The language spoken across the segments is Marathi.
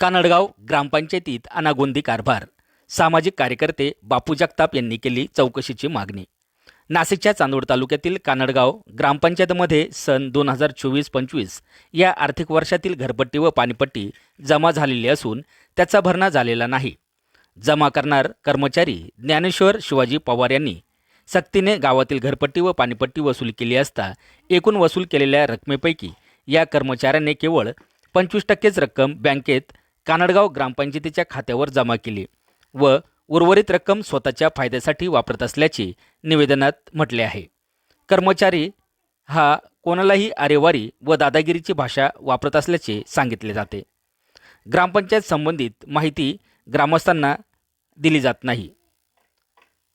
कानडगाव ग्रामपंचायतीत अनागोंदी कारभार. सामाजिक कार्यकर्ते बापू जगताप यांनी केली चौकशीची मागणी. नाशिकच्या चांदोड तालुक्यातील कानडगाव ग्रामपंचायतमध्ये सन दोन हजार चोवीस पंचवीस या आर्थिक वर्षातील घरपट्टी व पाणीपट्टी जमा झालेली असून त्याचा भरणा झालेला नाही. जमा करणार कर्मचारी ज्ञानेश्वर शिवाजी पवार यांनी सक्तीने गावातील घरपट्टी व पाणीपट्टी वसूल केली असता एकूण वसूल केलेल्या रकमेपैकी या कर्मचाऱ्याने केवळ पंचवीस टक्केच रक्कम बँकेत कानडगाव ग्रामपंचायतीच्या खात्यावर जमा केली व उर्वरित रक्कम स्वतःच्या फायद्यासाठी वापरत असल्याचे निवेदनात म्हटले आहे. कर्मचारी हा कोणालाही आरेवारी व दादागिरीची भाषा वापरत असल्याचे सांगितले जाते. ग्रामपंचायत संबंधित माहिती ग्रामस्थांना दिली जात नाही.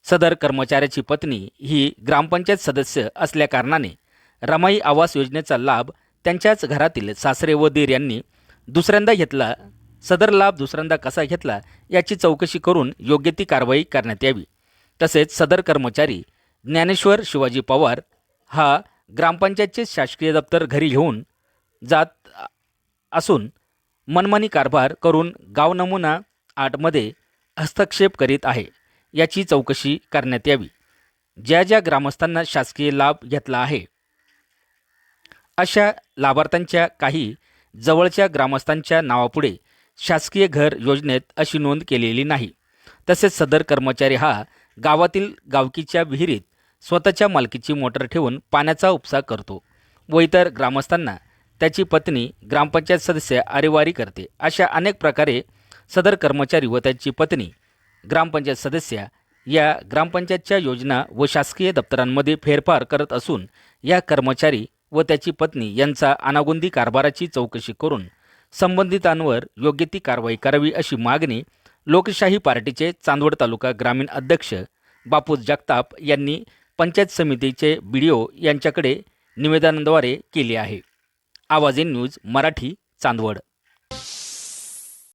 सदर कर्मचाऱ्याची पत्नी ही ग्रामपंचायत सदस्य असल्याकारणाने रमाई आवास योजनेचा लाभ त्यांच्याच घरातील सासरे व दीर यांनी दुसऱ्यांदा घेतला सदर लाभ दुसऱ्यांदा कसा घेतला याची चौकशी करून योग्य ती कारवाई करण्यात यावी. तसेच सदर कर्मचारी ज्ञानेश्वर शिवाजी पवार हा ग्रामपंचायतचे शासकीय दप्तर घरी घेऊन जात असून मनमानी कारभार करून गाव नमुना आठमध्ये हस्तक्षेप करीत आहे. याची चौकशी करण्यात यावी. ज्या ज्या ग्रामस्थांना शासकीय लाभ घेतला आहे अशा लाभार्थ्यांच्या काही जवळच्या ग्रामस्थांच्या नावापुढे शासकीय घर योजनेत अशी नोंद केलेली नाही. तसेच सदर कर्मचारी हा गावातील गावकीच्या विहिरीत स्वतःच्या मालकीची मोटर ठेवून पाण्याचा उपसा करतो व इतर ग्रामस्थांना त्याची पत्नी ग्रामपंचायत सदस्य आरेवारी करते अशा अनेक प्रकारे सदर कर्मचारी व त्याची पत्नी ग्रामपंचायत सदस्य या ग्रामपंचायतच्या योजना व शासकीय दप्तरांमध्ये फेरफार करत असून या कर्मचारी व त्याची पत्नी यांचा अनागोंदी कारभाराची चौकशी करून संबंधितांवर योग्य ती कारवाई करावी अशी मागणी लोकशाही पार्टीचे चांदवड तालुका ग्रामीण अध्यक्ष बापू जगताप यांनी पंचायत समितीचे बी डी ओ यांच्याकडे निवेदनाद्वारे केली आहे. आवाजे न्यूज मराठी चांदवड.